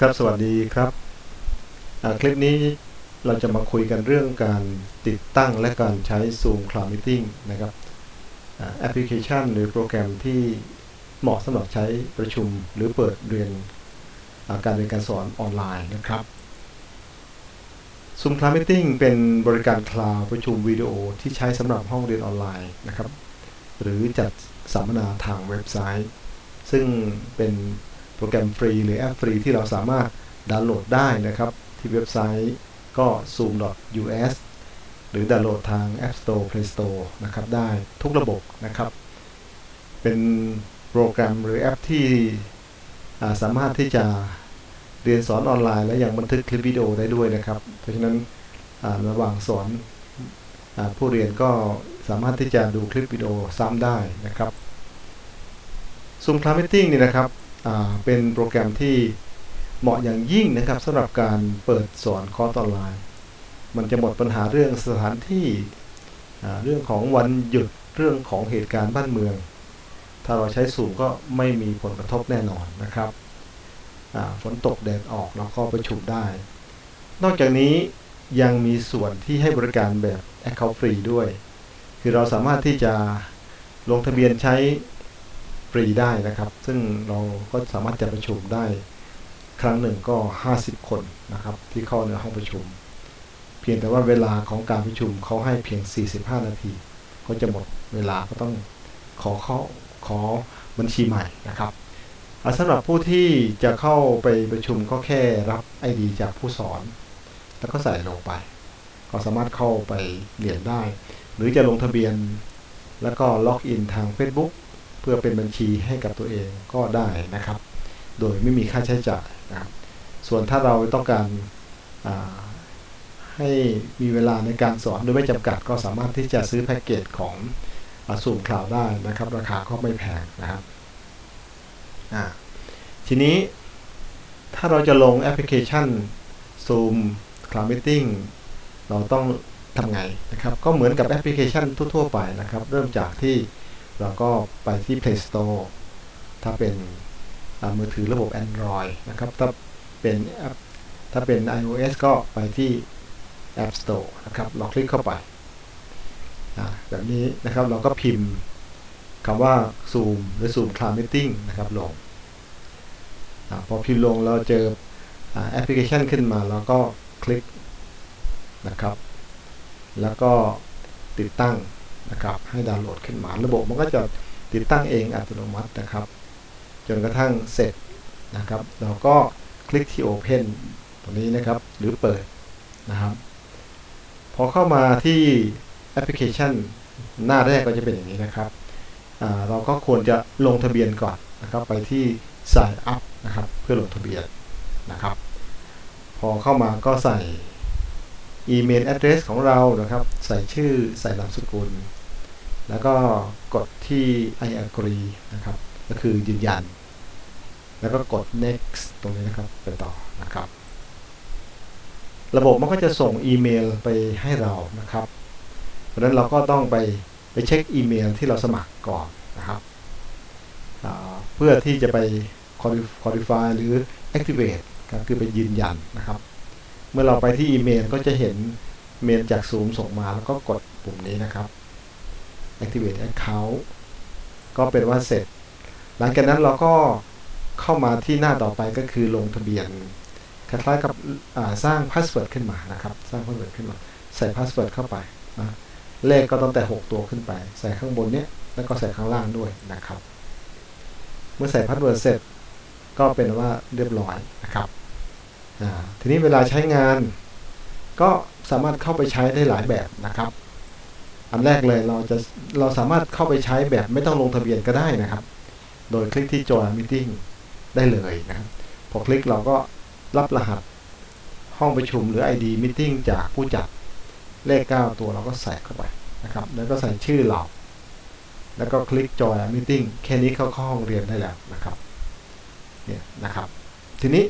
ครับสวัสดีครับคลิปนี้เราจะมาคุยกันเรื่องการติดตั้งและการใช้ Zoom Cloud Meeting นะครับแอปพลิเคชันหรือโปรแกรมที่เหมาะสำหรับใช้ประชุมหรือเปิดเรียนาการเรียนการสอนออนไลน์นะครับ Zoom Cloud Meeting เป็นบริการคลาวประชุมวิดีโอที่ใช้สำหรับห้องเรียนออนไลน์นะครับ หรือจัดสัมมนาทางเว็บไซต์ ซึ่งเป็น โปรแกรมฟรีหรือแอปฟรีที่เราสามารถดาวน์โหลดได้นะครับ ที่เว็บไซต์ก็ zoom.us หรือดาวน์โหลดทาง App Store Play Store นะครับได้ทุกระบบนะครับ เป็นโปรแกรมหรือแอปที่าสามารถที่จะเรียนสอนออนไลน์ และยังบันทึกคลิปวิดีโอได้ด้วยนะครับ เพราะฉะนั้นระหว่างสอนอผู้เรียนก็สามารถที่จะดูคลิปวิดีโอซ้ำได้นะครับ Zoom Cloud Meeting นี่นะครับ เป็นโปรแกรมที่เหมาะอย่างยิ่งนะครับสำหรับการเปิดสอนคอร์สออนไลน์ มันจะหมดปัญหาเรื่องสถานที่เรื่องของวันหยุดเรื่องของเหตุการณ์บ้านเมือง ถ้าเราใช้สูงก็ไม่มีผลกระทบแน่นอนนะครับฝนตกแดดออกเราก็ประชุมได้ นอกจากนี้ยังมีส่วนที่ให้บริการแบบ Account ฟรีด้วย คือเราสามารถที่จะลงทะเบียนใช้ ฟรีได้นะครับ ซึ่งเราก็สามารถจัดประชุมได้ครั้งหนึ่งก็ 50 คนนะครับ ที่เข้าในห้องประชุม เพียงแต่ว่าเวลาของการประชุมเขาให้เพียง 45 นาที ก็จะหมดเวลาก็ต้องขอเข้าขอบัญชีใหม่นะครับสำหรับผู้ที่จะเข้าไปประชุมก็แค่รับ ID จากผู้สอน แล้วก็ใส่ลงไป ก็สามารถเข้าไปเรียนได้ หรือจะลงทะเบียน แล้วก็ล็อกอินทาง Facebook เพื่อเป็นบัญชีให้กับตัวเองก็ได้นะครับ โดยไม่มีค่าใช้จ่ายนะครับ ส่วนถ้าเราต้องการให้มีเวลาในการสอนโดยไม่จำกัดก็สามารถที่จะซื้อแพ็กเกจของสูมคลาวได้นะครับ ราคาก็ไม่แพงนะครับทีนี้ถ้าเราจะลงแอปพลิเคชัน Zoom Cloud Meeting เราต้องทำไงนะครับ ก็เหมือนกับแอปพลิเคชันทั่วๆไปนะครับ เริ่มจากที่ เราก็ไปที่ Play Store ถ้าเป็นมือถือระบบ Android นะครับ ถ้าเป็นแอปถ้าเป็น iOS ก็ไปที่ App Store นะครับ เราคลิกเข้าไป แบบนี้นะครับเราก็พิมพ์คำว่า Zoom หรือ Zoom Cloud Meeting นะครับลงอพอพิมพ์ลงเราเจอแอปพลิเคชันขึ้นมาเราก็คลิกนะครับ แล้วก็ติดตั้ง นะครับให้ดาวน์โหลดขึ้นมา ระบบมันก็จะติดตั้งเองอัตโนมัตินะครับ จนกระทั่งเสร็จนะครับ เราก็คลิกที่ Open ตรงนี้นะครับ หรือเปิดนะครับ พอเข้ามาที่แอปพลิเคชันหน้าแรกก็จะเป็นอย่างนี้นะครับ เราก็ควรจะลงทะเบียนก่อนนะครับ ไปที่ Sign Up นะครับ เพื่อลงทะเบียนนะครับ พอเข้ามาก็ใส่อีเมล address ของเรานะครับ ใส่ชื่อใส่นามสกุล แล้วก็กดที่ I agree นะครับ ก็คือยืนยัน แล้วก็กด next ตรงนี้นะครับไปต่อนะครับ ระบบมันก็จะส่งอีเมลไปให้เรานะครับ เพราะนั้นเราก็ต้องไปไปเช็คอีเมลที่เราสมัครก่อนนะครับ เพื่อที่จะไป qualify หรือ activate ก็คือไปยืนยันนะครับ เมื่อเราไปที่อีเมลก็จะเห็นเมลจาก Zoom ส่งมาแล้วก็กดปุ่มนี้นะครับ activate account ก็เป็นว่าเสร็จ หลังจากนั้นเราก็เข้ามาที่หน้าต่อไปก็คือลงทะเบียนคล้ายๆกับสร้างพาสเวิร์ดขึ้นมานะครับ สร้างพาสเวิร์ดขึ้นมา ใส่พาสเวิร์ดเข้าไปนะเลขก็ตั้งแต่ 6 ตัวขึ้นไป ใส่ข้างบนเนี้ยแล้วก็ใส่ข้างล่างด้วยนะครับ เมื่อใส่พาสเวิร์ดเสร็จก็เป็นว่าเรียบร้อยนะครับทีนี้เวลาใช้งาน ก็สามารถเข้าไปใช้ได้หลายแบบนะครับ อันแรกเลยเราจะเราสามารถเข้าไปใช้แบบไม่ต้องลงทะเบียนก็ได้นะครับ โดยคลิกที่ Join Meeting ได้เลยนะครับ พอคลิกเราก็รับรหัสห้องประชุมหรือ ID Meeting จากผู้จัดเลข 9 ตัวเราก็ใส่เข้าไปนะครับ แล้วก็ใส่ชื่อเรา แล้วก็คลิก Join Meeting แค่นี้เข้าเข้าห้องเรียนได้แล้วนะครับ เนี่ยนะครับ ทีนี้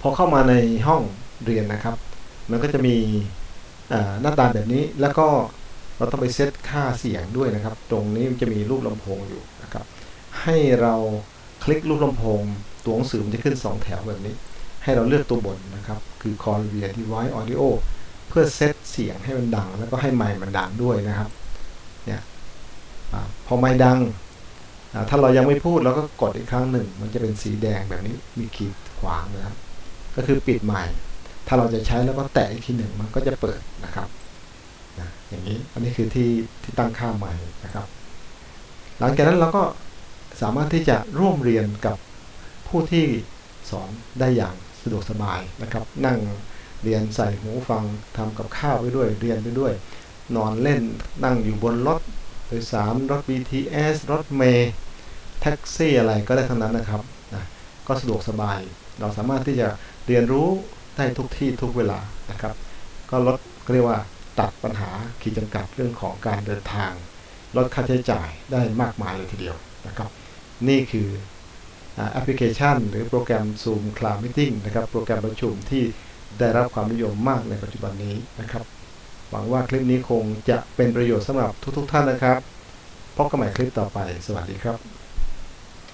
พอเข้ามาในห้องเรียนนะครับ มันก็จะมีหน้าตาแบบนี้แล้วก็ เราต้องไปเซตค่าเสียงด้วยนะครับ ตรงนี้จะมีรูปลำโพงอยู่นะครับ ให้เราคลิกรูปลำโพง ตัวหนังสือมันจะขึ้น 2 แถวแบบนี้ ให้เราเลือกตัวบนนะครับ คือ Call via device audio เพื่อเซตเสียงให้มันดัง แล้วก็ให้ไมค์มันดังด้วยนะครับ เนี่ยอพอไมค์ดัง ถ้าเรายังไม่พูดเราก็กดอีกครั้งหนึ่ง มันจะเป็นสีแดงแบบนี้ มีขีดขวางนะครับ ก็คือปิดไมค์ถ้าเราจะใช้แล้วก็แตะอีกทีหนึ่งมันก็จะเปิดนะครับ นะอย่างนี้อันนี้คือที่ที่ตั้งค่าไมค์นะครับ หลังจากนั้นเราก็สามารถที่จะร่วมเรียนกับผู้ที่สอนได้อย่างสะดวกสบายนะครับ นั่งเรียนใส่หูฟังทำกับข้าวไปด้วยเรียนไปด้วย นอนเล่นนั่งอยู่บนรถโดยสารรถ BTS รถเมล์แท็กซี่อะไรก็ได้ทั้งนั้นนะครับนะก็สะดวกสบาย เราสามารถที่จะเรียนรู้ได้ทุกที่ทุกเวลานะครับ ก็ลดเรียกว่า ตัดปัญหาขีดจำกัดเรื่องของการเดินทาง ลดค่าใช้จ่ายได้มากมายเลยทีเดียวนะครับ นี่คือแอปพลิเคชัน หรือโปรแกรม Zoom Cloud Meeting นะครับ โปรแกรมประชุมที่ได้รับความนิยมมากในปัจจุบันนี้นะครับ หวังว่าคลิปนี้คงจะเป็นประโยชน์สำหรับทุกๆท่านนะครับพบกันใหม่คลิปต่อไป สวัสดีครับ